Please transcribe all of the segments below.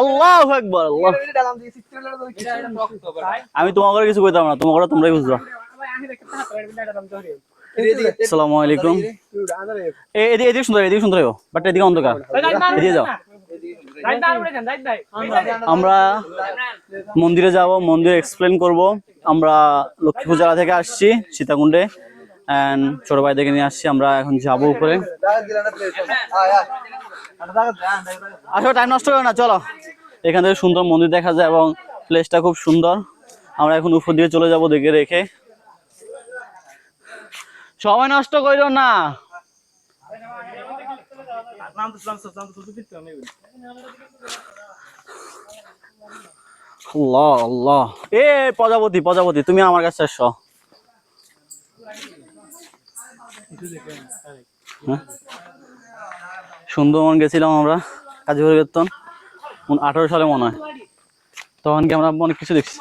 আল্লাহু আকবার আল্লাহ আমি তোমাকে কিছু কইতাম না তোমাকে তোমরাই বুঝবা আসসালামু আলাইকুম এদিকে এদিকে সুন্দর এদিকে সুন্দর বাট এদিকে অন্ধকার এদিকে যাও আমরা মন্দিরে যাব মন্দির এক্সপ্লেন করব আমরা লক্ষ্মী পূজা থেকে আসছি সীতাকুণ্ডে এন্ড ছোট ভাই থেকে নিয়ে আসছি আমরা এখন যাব উপরে আসলে টাইম নষ্ট করো না, চলো। এখান থেকে সুন্দর মন্দির দেখা যায় এবং প্লেসটা খুব সুন্দর। আমরা এখন উপর দিয়ে চলে যাব দেখে রেখে। সময় নষ্ট করো না। এ, প্রজাপতি প্রজাপতি, তুমি আমার কাছে এসো। হ্যাঁ? সুন্দরবন গেছিলাম আমরা কাজীপুর বেতন। আঠারো সালে মনে হয়। তখন কি আমরা অনেক কিছু দেখছি।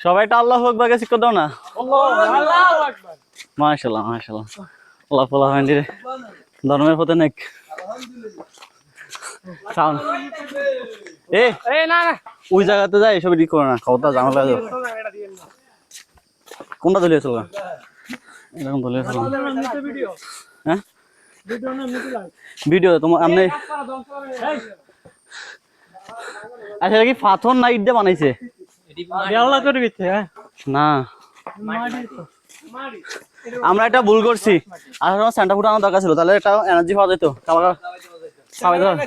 সবাই একটা আল্লাহ আকবরকে শিক্ষা দাও না? মাশাল্লাহ মাশাল্লাহ আল্লাহ ভেন্ডি ধর্মের পথে নেক। এ, ওই জায়গাতে যাই, এসব এডিট করো না কোনটা চলে চলো এরকম চলো হ্যাঁ? ভিডিও তোমার আপনি আচ্ছা এটা কি পাথর না ইট দিয়ে বানাইছে? না। আমরা একটা ভুল করছি। আর আমার সেন্টার ফুট আনার দরকার ছিল তাহলে একটা এনার্জি পাওয়া যেত।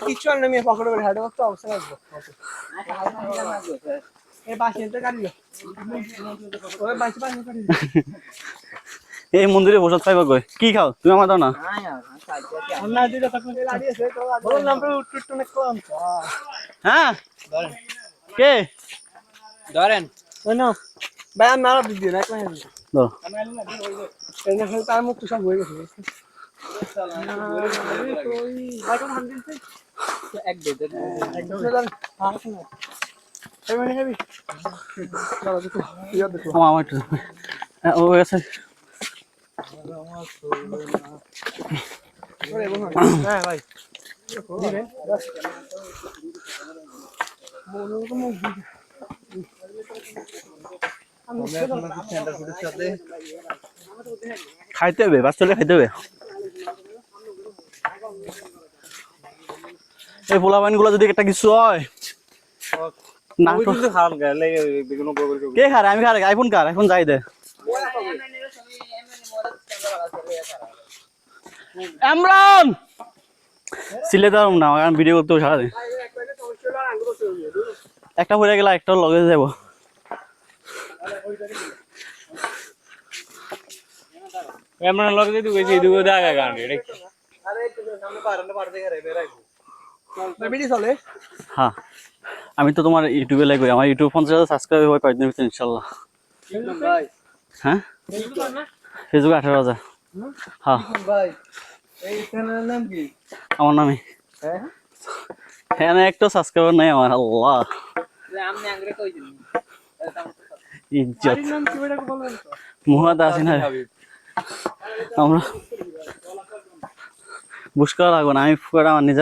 কিছু আর পকেটে করে হাঁটে অবস্থা লাগবে ওই বাসি কাটিলো এই মন্দিরে বসত পাইবা কই? কি খাও? তুমি আমার দাও না। হ্যাঁ? কে? ধরেন। ওই ভাই আমি আরও দিদি না তার মুখ তো সব হয়ে গেছে এক আমার একটু হ্যাঁ, ও গেছে হ্যাঁ ভাই দিবেন বলো তো মুখ দিবে খাইতে হবে বাস চলে খাইতে হবে। এই পোলাপাইনগুলো যদি একটা কিছু হয় না কে খার আমি খার আইফোন কার এখন যাই দে। এমরান সিলে তো না কারণ ভিডিও করতে সারাদিন। একটা পড়ে গেলে একটা লগে যাব। যদি এদিকে দেখা গান ভিডিও হ্যাঁ। আমি তো তোমার ইউটিউবে লাগবে আমার ইউটিউব পঞ্চাশ হাজার সাবস্ক্রাইব হবে কয়েকদিন ভিতরে ইনশাল্লাহ। হ্যাঁ? ফেসবুক আঠারো হাজার। হ্যাঁ ভাই এই চ্যানেলের নাম কি? আমার নামে। হ্যাঁ? হ্যাঁ একটা সাবস্ক্রাইবার নাই আমার আল্লাহ। আমি আংরে কইছি ইজ্জত। নাম কি বেটা বলেন তো? মুহাদ আসিনা আমরা বুঝতে লাগবে না আমি ফুয়ারা আমার নিজের